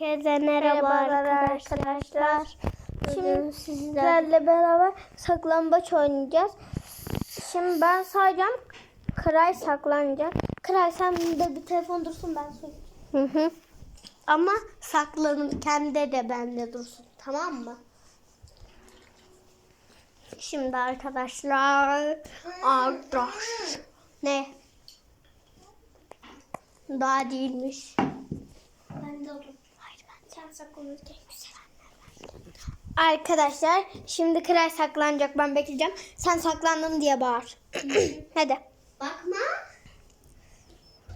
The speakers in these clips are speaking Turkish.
Herkese merhabalar arkadaşlar. Şimdi sizlerle beraber saklambaç oynayacağız. Şimdi ben sayacağım. Kray saklanacak. Kray sen de bir telefon dursun ben söyleyeyim. Hı hı. Ama saklanırken de de bende dursun. Tamam mı? Şimdi arkadaşlar arkadaş ne? Daha değilmiş. Ben de olur. Hayır ben saklanırken Arkadaşlar şimdi Kray saklanacak ben bekleyeceğim. Sen saklandın diye bağır. Hadi. Bakma.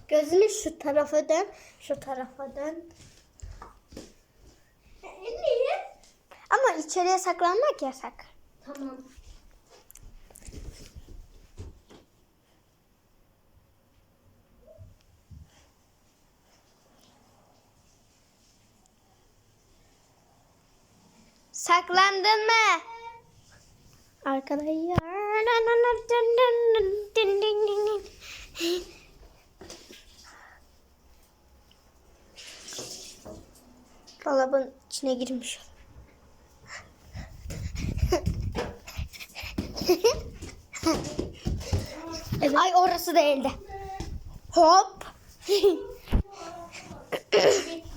Gözünü şu tarafa dön. Şu tarafa dön. Niye? Ama içeriye saklanmak yasak. Tamam. Saklandın mı? Arkadaşlar. Dolabın içine girmiş. Evet. Ay orası değildi. Hop.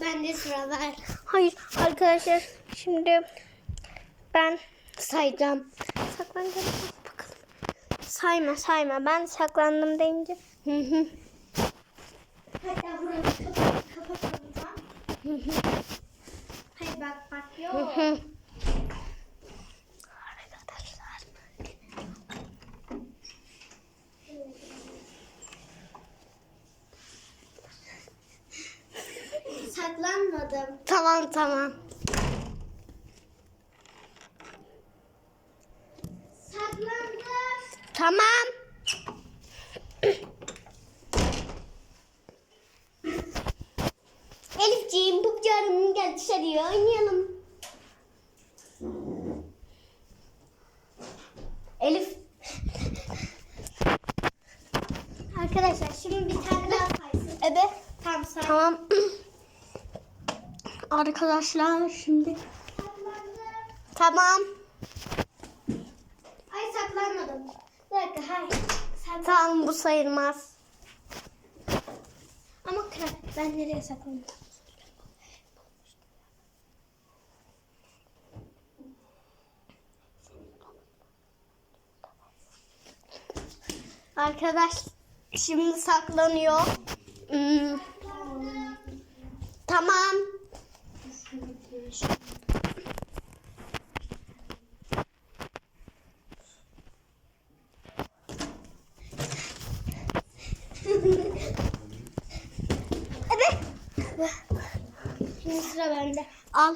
Ben de sıra ver. Hayır arkadaşlar şimdi ben sayacağım. Saklanacağım bakalım. Sayma sayma ben saklandım deyince. Hı hı. Hatta burayı kapat, kapatalım. Hı hı. Hayır bak bak Hı yok. hı. Arkadaşlar. Saklanmadım. Tamam tamam. Saklandım. Tamam. Elifciğim bu canım gel dışarıya oynayalım. Elif. Arkadaşlar şimdi bir tane daha saysın. Ebe. Tam say. Tamam. Arkadaşlar şimdi. Saklandım. Tamam. Ay saklanmadım. Bir dakika hayır. Saklan. Tamam bu sayılmaz. Ama kral ben nereye saklandım? Arkadaş şimdi saklanıyor. Hmm, tamam. Şimdi sıra bende.